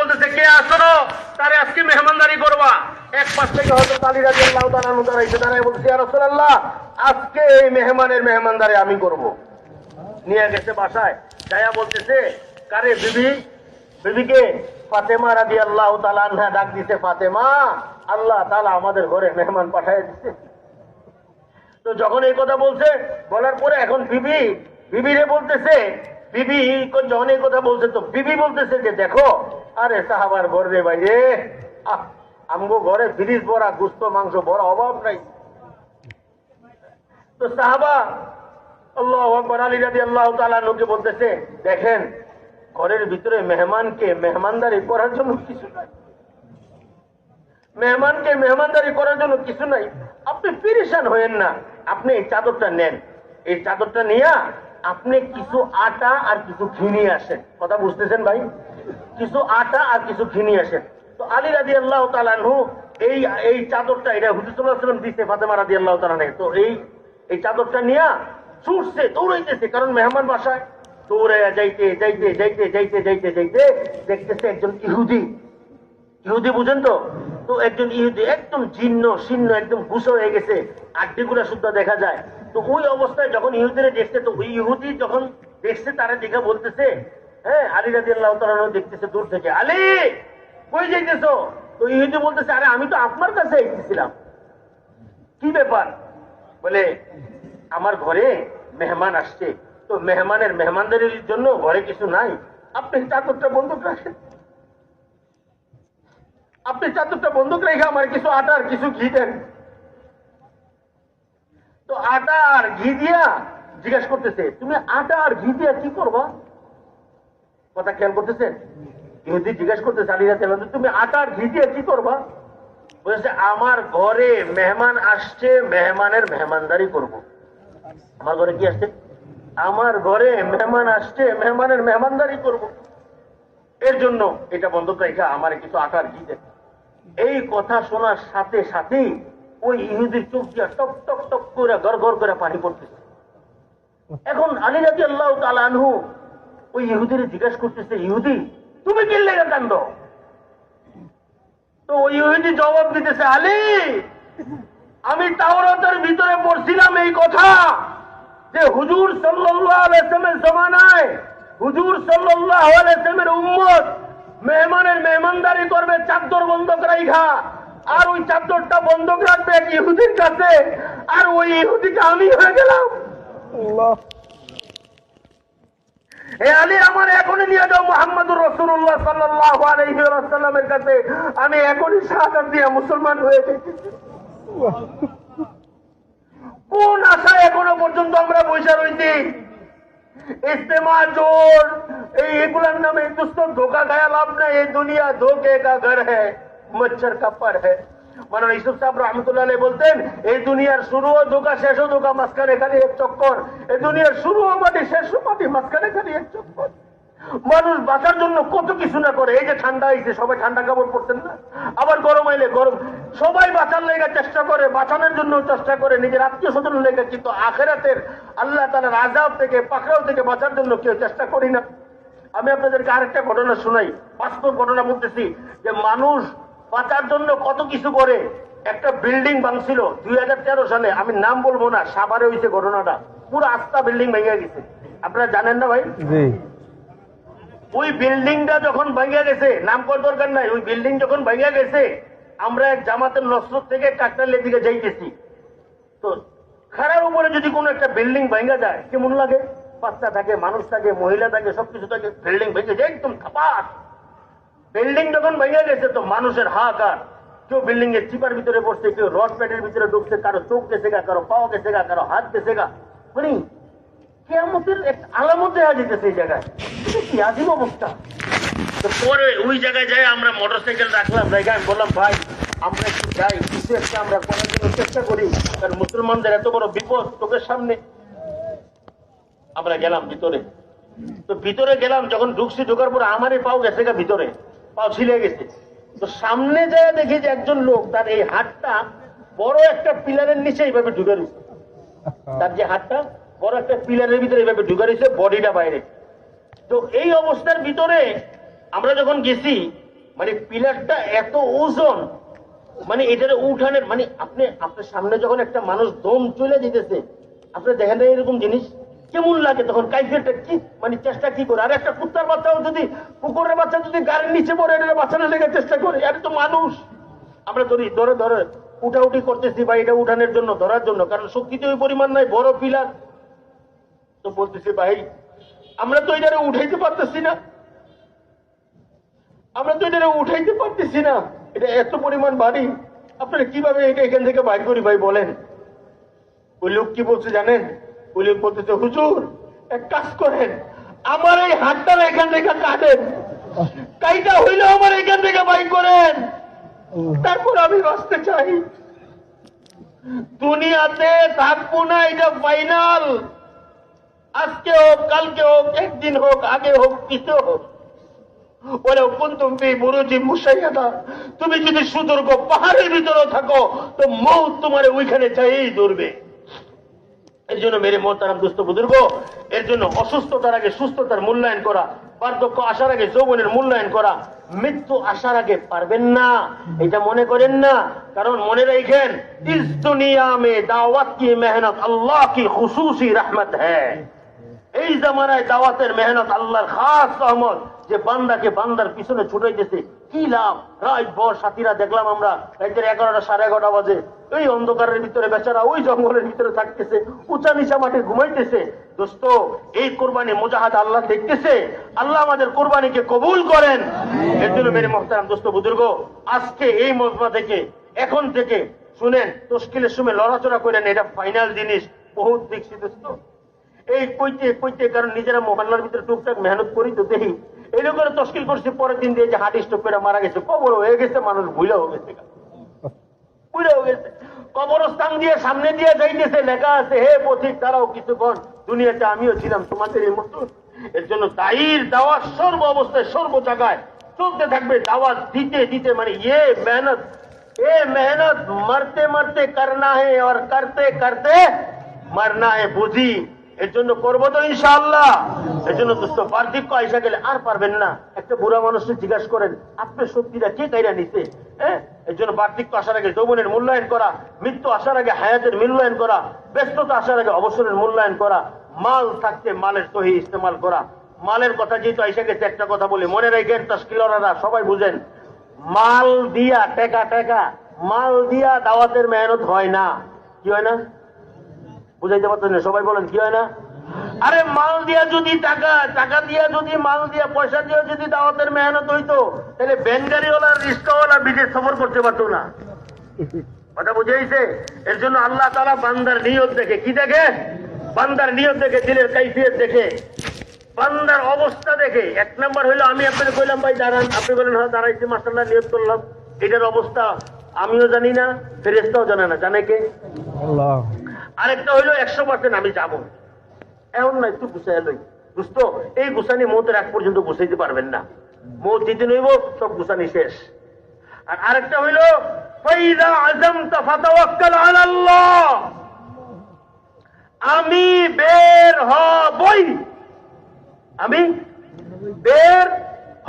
বলতেছে, কে তারে আজকে মেহমানদারি এক পাশ থেকে হয়তো দাঁড়াই বলছে রাসূলুল্লাহ, আজকে এই আমি করব। নিয়ে গেছে বাসায় বলতেছে, কারে বিবি? বিবিকে ফাতেমা রাজি আল্লাহ তালান্না ডাক দিছে, ফাতেমা, আল্লাহ তালা আমাদের ঘরে মেহমান পাঠায় দিচ্ছে তো যখন এই কথা বলছে, বলার পরে এখন বিবি, বিবিরে বলতেছে বিবি যখন এই কথা বলছে তো বিবি বলতেছে যে দেখো, আরে সাহাবার ঘর রে ভাই রে আমগো ঘরে ফ্রিজ ভরা গুস্ত, মাংস ভরা অভাব নাই। তো সাহাবা দেখেন, ঘরের ভিতরে মেহমানকে মেহমানদারি করার জন্য কিছু নাই। মেহমানকে মেহমানদারি করার জন্য কিছু নাই। আপনি পিরিশান হয়েন না। আপনি এই চাদরটা নেন। এই চাদরটা নিয়ে আপনি কিছু আটা আর কিছু ঘি নিয়ে আসেন। কথা বুঝতেছেন ভাই? কিছু আটা আর কিছু ঘি নিয়ে আসেন। তো আলী রাজি আল্লাহ তালানহু এই এই চাদরটা, এটা হুজুরাম দিতে ফাতেমা রাজি আল্লাহ তালানে তো এই এই চাদরটা নিয়ে ছুটছে, দৌড়াইতেছে, কারণ মেহমান বাসায়। দৌড়ে যাইতে যাইতে যাইতে যাইতে যাইতে যাইতে দেখতেছে একজন ইহুদি। ইহুদি বুঝেন তো? তো একজন ইহুদি একদম জীর্ণ, শীর্ণ, একদম ঘুষো হয়ে গেছে। আড্ডিগুলা শুদ্ধ দেখা যায়। তো ওই অবস্থায় যখন ইহুদিরা দেখছে, তো ওই ইহুদি যখন দেখছে, তারা দেখে বলতেছে হ্যাঁ আলী রাজি আল্লাহ দেখতেছে দূর থেকে। আলী, কই যাইতেছো? তো ইহুদি বলতেছে, আরে, আমি তো আপনার কাছে এসেছিলাম। কি ব্যাপার? বলে, আমার ঘরে মেহমান আসছে। তো মেহমানের মেহমানদারির জন্য ঘরে কিছু নাই? আপনি চাদরটা বন্ধ রাখেন। আপনি চাদরটা বন্ধক রেখে আমার কিছু আটা আর কিছু ঘি দেন। আটা আর ঘি দিয়া জিজ্ঞেস করতেছে, তুমি আটা আর ঘি দিয়া কি করবা? কথা খেয়াল করতেছেন ইহুদি জিজ্ঞেস করতেছে আলী রাতে তুমি আটা আর ঘি দিয়া কি করবা? বলছে, আমার ঘরে মেহমান আসছে, মেহমানের মেহমানদারি করব। আমার ঘরে কি আসছে? আমার ঘরে মেহমান আসছে, মেহমানের মেহমানদারি করব। এর জন্য এটা বন্ধক রেখে আমার কিছু আটার ঘি দেন। এই কথা শোনার সাথে সাথেই ওই ইহুদির চোখ দিয়া টক টক টক করে, গড় গড় করে পানি পড়তেছে। এখন আলী রাজি আল্লাহ তালানহু ওই ইহুদির জিজ্ঞেস করতেছে, ইহুদি, তুমি কি লেগে কান্দ তো ওই ইহুদি জবাব দিতেছে, আলী, আমি তাওরাতের ভিতরে পড়ছিলাম এই কথা যে হুজুর ওয়াসাল্লামের জমানায়, হুজুর ওয়াসাল্লামের উম্মত মেহমানের মেহমানদারি করবে, চাদর বন্ধক রাইখা আর ওই চাদরটা বন্ধক রাখবে এক ইহুদির কাছে আর ওই ইহুদিকে আমি হয়ে গেলাম। এ আলী আমার এখনই নিয়ে যাও মোহাম্মদুর রসুল্লাহ সাল্লাহ আলহি কাছে। আমি এখনই শাহাদ দিয়ে মুসলমান হয়ে গেছি কোন আশায় এখনও পর্যন্ত আমরা বসে রয়েছি ইস্তেমা জোর এই এগুলার নামে দুস্ত ধোকা গায়া লাভ নাই এই দুনিয়া ধোকে কা ঘর হ্যায়। মচ্ছর কাপার হ্যাঁ বলতেন, এই দুনিয়ার শুরুও ধোকা শেষও ধোকা মাঝখানে খালি এক চক্কর। এই দুনিয়ার শুরুও মাটি শেষও মাটি মাঝখানে খালি এক চক্কর। মানুষ বাঁচার জন্য কত কিছু না করে। এই যে ঠান্ডা আইছে সবাই ঠান্ডা কাপড় পরতেন না? আবার গরম আইলে গরম। সবাই বাঁচার লেগে চেষ্টা করে, বাঁচানোর জন্য চেষ্টা করে। নিজের আত্মীয় স্বজন লেগে কিন্তু আখেরাতের আল্লাহ তালা রাজাব থেকে, পাকড়াও থেকে বাঁচার জন্য কেউ চেষ্টা করি না। আমি আপনাদেরকে আরেকটা ঘটনা শুনাই। বাস্তব ঘটনা বলতেছি যে মানুষ বাঁচার জন্য কত কিছু করে? একটা বিল্ডিং ভাঙছিল দুই সালে। আমি নাম বলব না সাভারে হয়েছে ঘটনাটা। পুরো আস্থা বিল্ডিং ভেঙে গেছে। আপনারা জানেন না ভাই? ওই বিল্ডিংটা যখন ভাঙিয়া গেছে নাম করার দরকার নাই ওই বিল্ডিং যখন ভাঙিয়া গেছে আমরা এক জামাতের নসরত থেকে কাকটালের দিকে যাইতেছি। তো খারার উপরে যদি কোনো একটা বিল্ডিং ভাঙা যায় কেমন লাগে? বাচ্চা থাকে মানুষ থাকে মহিলা থাকে সবকিছু থাকে বিল্ডিং ভেঙে যায় একদম থাপাস বিল্ডিং যখন ভেঙে গেছে তো মানুষের হাহাকার। কেউ বিল্ডিং এর চিপার ভিতরে বসছে, কেউ রড প্যাডের ভিতরে ঢুকছে, কারও চোখ গেছে গা কারও পাও গেছে গা কারও হাত গেছে গা মানে কেয়ামতের এক আলামত দেখা যেতেছে এই জায়গায়। কি আদিম অবস্থা? পরে ওই জায়গায় যাই, আমরা মোটর সাইকেল রাখলাম জায়গায় আমি বললাম, ভাই, আমরা একটু যাই, কিছু একটা আমরা করার জন্য চেষ্টা করি, কারণ মুসলমানদের এত বড় বিপদ চোখের সামনে। আমরা গেলাম ভিতরে। তো ভিতরে গেলাম, যখন ঢুকছি, ঢোকার পর আমারই পাও গেছে গা ভিতরে। পাও ছিলে গেছে। তো সামনে যায় দেখি যে একজন লোক তার এই হাতটা বড় একটা পিলারের নিচে এইভাবে ঢুকে রয়েছে। তার যে হাতটা বড় একটা পিলারের ভিতরে এইভাবে ঢুকে রয়েছে, বডিটা বাইরে। তো এই অবস্থার ভিতরে আমরা যখন গেছি মানে পিলারটা এত ওজন মানে এটার উঠানের মানে আপনি, আপনার সামনে যখন একটা মানুষ দম চলে দিতেছে আপনি দেখেন এরকম জিনিস? কেমন লাগে তখন? কাইফিয়ারটা কি? মানে চেষ্টা কি করে? আর একটা কুত্তার বাচ্চাও যদি, কুকুরের বাচ্চা যদি গাড়ির নিচে পড়ে এটা বাচ্চাটা লেগে চেষ্টা করে। আর তো মানুষ। আমরা ধরি, ধরে ধরে, উঠাউঠি করতেছি বা এটা উঠানের জন্য, ধরার জন্য, কারণ শক্তি তো ওই পরিমাণ নাই, বড় পিলার। তো বলতেছি, ভাই, আমরা তো এটারে উঠাইতে পারতেছি না। আমরা তো এটা উঠাইতে পারতেছি না। এটা এত পরিমাণ বাড়ি। আপনারা কীভাবে এটা এখান থেকে বাইর করি ভাই, বলেন? ওই লোক কি বলছে জানেন? লোক বলতেছে, হুজুর, এক কাজ করেন, আমার এই হাতটা এখান থেকে কাটেন। কাইটা আমার এখান থেকে বাইর করেন। তারপর আমি বাঁচতে চাই। দুনিয়াতে থাকব না, এটা ফাইনাল। আজকে হোক, কালকে হোক, একদিন হোক, আগে হোক, পিছে হোক। ওরাও কুন্তুম বুরুজি মুসাইয়াদা, তুমি যদি সুদূর্ঘ পাহাড়ের ভিতরে থাকো, তো মৌত তোমার ওইখানে চাইই ধরবে। এর জন্য মেরে মোহতারাম দুস্থ বুজুর্গ, এর জন্য অসুস্থতার আগে সুস্থতার মূল্যায়ন করা বার্ধক্য আসার আগে যৌবনের মূল্যায়ন করা, মৃত্যু আসার আগে পারবেন না। এটা মনে করেন না, কারণ মনে রাখেন, ইস দুনিয়া মে দাওয়াত কি মেহনত, আল্লাহ কি খুশুসি রহমত হ্যায়। এই জামানায় দাওয়াতের মেহনত আল্লাহর খাস রহমত, যে বান্দাকে বান্দার পিছনে ছুটাইতেছে। কি লাভ রাত ভর সাথীরা দেখলাম আমরা রাতের এগারোটা সাড়ে এগারোটা বাজে। এই অন্ধকারের ভিতরে বেচারা ওই জঙ্গলের ভিতরে থাকতেছে উঁচা নিচা মাঠে ঘুমাইতেছে। দোস্ত এই কোরবানি মুজাহাদ আল্লাহ দেখতেছে? আল্লাহ আমাদের কোরবানিকে কবুল করেন। এর জন্য মেরে মহতারাম দোস্ত বুজুর্গ আজকে এই মজমা থেকে এখন থেকে শুনেন তস্কিলের সময় লড়াচড়া করেন এটা ফাইনাল জিনিস। বহুত দেখছি দোস্ত। এই কইতে কইতে কারণ নিজেরা মহল্লার ভিতরে টুকটাক মেহনত করি তো দেখি। এরকম করে তস্কিল করছে, পরের দিন দিয়ে যে হার্ট স্ট্রোক করে মারা গেছে। কবর হয়ে গেছে, মানুষ ভুলে হয়ে গেছে ভুলে হয়ে গেছে। কবরস্থান দিয়ে সামনে দিয়ে যাইতেছে, লেখা আছে, হে পথিক তারাও কিছুক্ষণ। দুনিয়াতে আমিও ছিলাম, তোমাদের এই মতো এর জন্য দায়ীর দাওয়াত সর্ব অবস্থায়, সর্ব জায়গায় চলতে থাকবে। দাওয়াত দিতে দিতে মানে ইয়ে মেহনত। এ মেহনত মরতে মরতে করনা হে, আর করতে করতে মারনা হে বুঝি। এর জন্য করব তো ইনশাআল্লাহ। এর জন্য দোস্ত পার্থক্য আইসা গেলে আর পারবেন না। একটা বুড়া মানুষকে জিজ্ঞাসা করেন আপনার শক্তিটা কে কাইরা নিছে? হ্যাঁ এর জন্য পার্থক্য আসার আগে যৌবনের মূল্যায়ন করা, মৃত্যু আসার আগে হায়াতের মূল্যায়ন করা, ব্যস্ততা আসার আগে অবসরের মূল্যায়ন করা, মাল থাকতে মালের সহি ইস্তেমাল করা। মালের কথা যেহেতু আইসা গেছে, একটা কথা বলি, মনে রাখেন তস্কিলরা সবাই বুঝেন, মাল দিয়া টেকা টেকা, মাল দিয়া দাওয়াতের মেহনত হয় না। কি হয় না? বুঝাইতে পারছেন না? সবাই বলেন, কি হয় না? আরে মাল দিয়া যদি টাকা টাকা দিয়া যদি, মাল দিয়া পয়সা দিয়া যদি দাওয়াতের মেহনত হইতো, তাহলে ব্যানগাড়িওয়ালা রিক্সাওয়ালা বিদেশ সফর করতে পারতো না। কথা বুঝেছে এর জন্য আল্লাহ তারা বান্দার নিয়ত দেখে, কি দেখে? বান্দার নিয়ত দেখে, দিলের কাইফিয়ত দেখে। বান্দার অবস্থা দেখে। এক নম্বর হইল, আমি আপনাকে কইলাম, ভাই, দাঁড়ান। আপনি বলেন হ্যাঁ দাঁড়াইছি, মাসাল্লাহ, নিয়ত করলাম। এটার অবস্থা আমিও জানি না ফেরেস্তাও জানে না। জানে কে? আল্লাহ। আরেকটা হইল একশো পার্সেন্ট আমি যাব। এমন না, একটু গুছাই লই। বুঝতো এই গুছানি মৌতের এক পর্যন্ত গুছাইতে পারবেন না। মৌত দিতে নইব সব গুছানি শেষ। আর আরেকটা হইল আমি বের হবই। আমি বের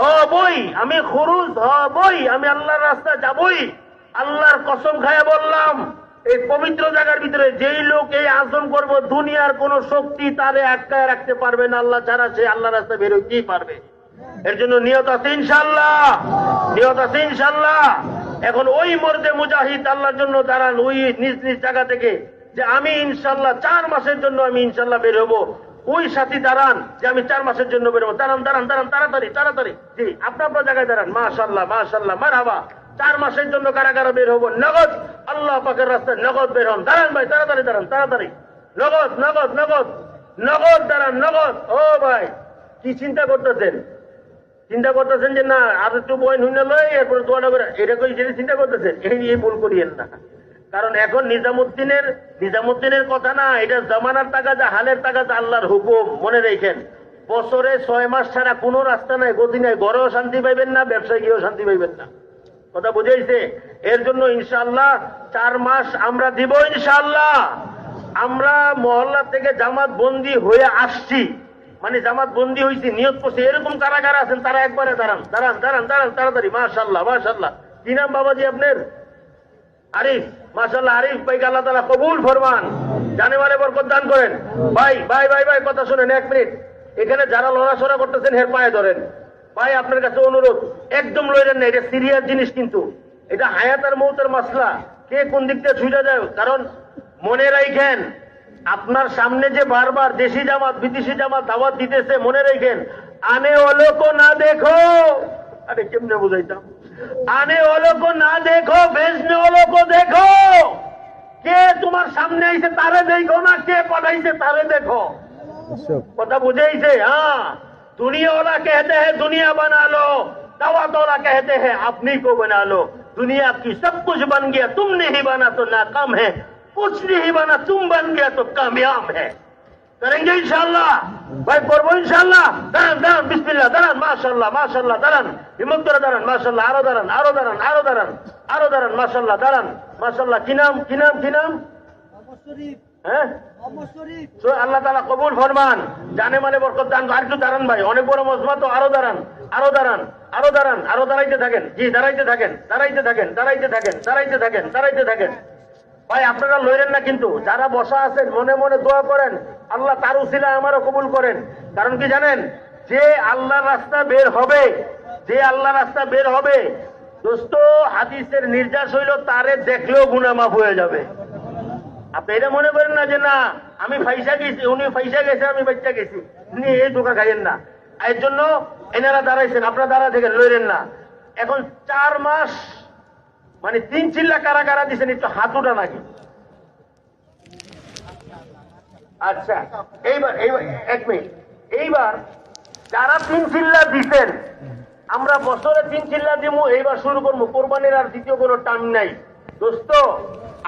হবই। আমি খুরুজ হবই। আমি আল্লাহর রাস্তা যাবই। আল্লাহর কসম খায়া বললাম এই পবিত্র জায়গার ভিতরে যেই লোক এই আজম করব, দুনিয়ার কোন শক্তি তারে আটকায় রাখতে পারবে না। আল্লাহ ছাড়া সে আল্লাহ রাস্তা বেরোতেই পারবে? এর জন্য নিয়ত আছে ইনশাল্লাহ নিয়ত আছে ইনশাল্লাহ এখন ওই মর্দে মুজাহিদ আল্লাহর জন্য দাঁড়ান ওই নিজ নিজ জায়গা থেকে যে আমি ইনশাল্লাহ চার মাসের জন্য আমি ইনশাল্লাহ বের হব। ওই সাথী দাঁড়ান যে আমি চার মাসের জন্য বেরোবো দাঁড়ান দাঁড়ান দাঁড়ান, তাড়াতাড়ি তাড়াতাড়ি। জি আপনার আপনার জায়গায় দাঁড়ান। মাশাল্লাহ মাশাল্লাহ মার হাবা চার মাসের জন্য কারা কারা বের হব। নগদ, আল্লাহ পাকের রাস্তায় নগদ বের হন। দাঁড়ান ভাই, তাড়াতাড়ি দাঁড়ান, তাড়াতাড়ি। নগদ নগদ নগদ নগদ, দাঁড়ান, নগদ। ও ভাই, কি চিন্তা করতেছেন? চিন্তা করতেছেন যে না, আর একটু বয়ন হইনা লয় এরপরে দোয়াটা করে। এটা কই যেটা চিন্তা করতেছেন? এই নিয়ে ভুল করিয়েন না। কারণ এখন নিজামুদ্দিনের নিজামুদ্দিনের কথা না, এটা জমানার টাকা যা হালের টাকা যা আল্লাহর হুকুম। মনে রেখেন, বছরে ছয় মাস ছাড়া কোনো রাস্তা নাই, গতি নাই। ঘরেও শান্তি পাইবেন না ব্যবসায় গিয়েও শান্তি পাইবেন না। কথা বুঝাইছে? এর জন্য ইনশাল্লাহ চার মাস আমরা দিব ইনশাল্লাহ আমরা মহল্লা থেকে জামাত বন্দি হয়ে আসছি। মানে জামাত বন্দি হয়েছে নিয়োগ করছে। এরকম কারা কারা আছেন, তারা একবারে দাঁড়ান দাঁড়ান দাঁড়ান দাঁড়ান, তাড়াতাড়ি। মাশাল্লাহ মাশাল্লাহ কি নাম বাবাজি আপনার? আরিফ মাশাল্লাহ আরিফ ভাই আল্লাহ তালা কবুল ফরমান। জানে মানে বরকত দান করেন। ভাই ভাই ভাই ভাই, কথা শুনেন এক মিনিট। এখানে যারা লড়াচড়া করতেছেন, হের পায়ে ধরেন। ভাই আপনার কাছে অনুরোধ একদম লইলেন না এটা সিরিয়াস জিনিস কিন্তু। এটা হায়াত আর মৌতের মাসলা। কে কোন দিক থেকে ছুটে যায়? কারণ মনে রাখেন আপনার সামনে যে বারবার দেশি জামাত বিদেশি জামাত দাওয়াত দিতেছে মনে রাখেন আনে অলোক না দেখো। আরে কেমনে বুঝাইতাম? আনে অলোক না দেখো বেচনে ওলোক দেখো। কে তোমার সামনে আইছে তারে দেখো না কে পাঠাইছে তারে দেখো। কথা বুঝাইছে? हाँ दुनिया वाला कहते हैं, दुनिया बना लो। दवा तोला कहते हैं, अपनी को बना लो। दुनिया की सब कुछ बन गया, तुम नहीं बना तो नाकाम है। कुछ नहीं बना, तुम बन गया तो कामयाब है। करेंगे इंशाल्लाह। भाई, करबो इंशाल्लाह। दरन दरन, बिस्मिल्लाह, दरन, माशाल्लाह माशाल्लाह, दरन। हिम्मत करो दरन, माशाल्लाह, आरो दरन आरो दरन आरो दरन आरो दरन, माशाल्लाह दरन। माशाल्लाह, की नाम की नाम की नाम? হ্যাঁ? আল্লাহ তালা কবুল ফরমান। জানে মানে বরকত দান। দাঁড়ান ভাই, অনেক বড় মজমা তো। আরও দাঁড়ান আরও দাঁড়ান আরও দাঁড়ান, আরও দাঁড়াইতে থাকেন। জি, দাঁড়াইতে থাকেন দাঁড়াইতে থাকেন দাঁড়াইতে থাকেন দাঁড়াইতে থাকেন দাঁড়াইতে থাকেন। ভাই, আপনারা লইলেন না কিন্তু। যারা বসা আছেন, মনে মনে দোয়া করেন। আল্লাহ তার উসিলা আমারও কবুল করেন। কারণ কি জানেন? যে আল্লাহ রাস্তা বের হবে, যে আল্লাহ রাস্তা বের হবে, দোস্ত, হাদিসের নির্যাস হইল, তারে দেখলেও গুনামাফ হয়ে যাবে। আপনি এটা মনে করেন না যে না, আমি পয়সা গেছি, উনি পয়সা গেছে, আমি বাচ্চা গেছি। উনি এই ধোকা খাইয়েন না। এর জন্য এনারা দাঁড়াইছেন, আপনারা দাঁড়া থেকে লইলেন না। এখন চার মাস মানে তিন চিল্লা কারা কারা দিচ্ছেন একটু হাতুটা নাকি আচ্ছা এইবার এইবার, এক মিনিট। এইবার যারা তিন চিল্লা দিচ্ছেন আমরা বছরে তিন চিল্লা দিব এইবার শুরু করব কোরবানির আর দ্বিতীয় কোনো টাইম নাই। দোস্ত,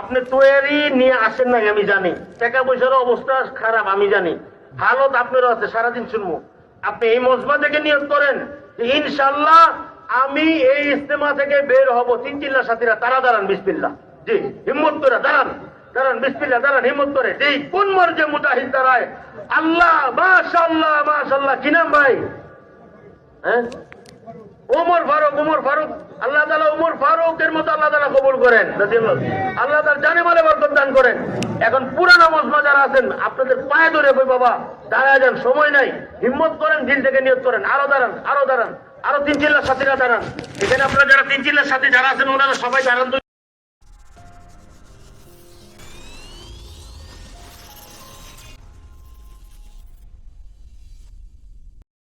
আপনি তৈরি নিয়ে আসেন নাই, আমি জানি। টাকা পয়সার অবস্থা খারাপ, আমি জানি। হালত আপনারও আছে, সারাদিন শুনব আপনি এই মজমা থেকে নিয়োগ করেন ইনশাল্লাহ আমি এই ইস্তেমা থেকে বের হব। তিন চিল্লা সাথীরা, তারা দাঁড়ান বিসমিল্লা জি, হিম্মত করে দাঁড়ান দাঁড়ান বিসমিল্লা দাঁড়ান, হিম্মত করে। জি, কোন মর্জে মুজাহিদ দাঁড়ায়? আল্লাহ, মাশাল্লাহ মাশাল্লাহ, কি নাম ভাই? হ্যাঁ? উমর ফারুক উমর ফারুক। আল্লাহ তালা উমর ফারুকের মতো আল্লাহ তালা কবুল করেন। আল্লাহ তার জানে মালে বরকত দান করেন। এখন পুরানো মজমা যারা আছেন, আপনাদের পায়ে ধরে কই, বাবা, দাঁড়ায় যান, সময় নাই। হিম্মত করেন দিন থেকে নিয়োগ করেন। আরও দাঁড়ান আরও দাঁড়ান। আরও তিন চিল্লার সাথীরা দাঁড়ান। এখানে আপনারা যারা তিন চিল্লার সাথে যারা আছেন, ওনারা সবাই দাঁড়ান।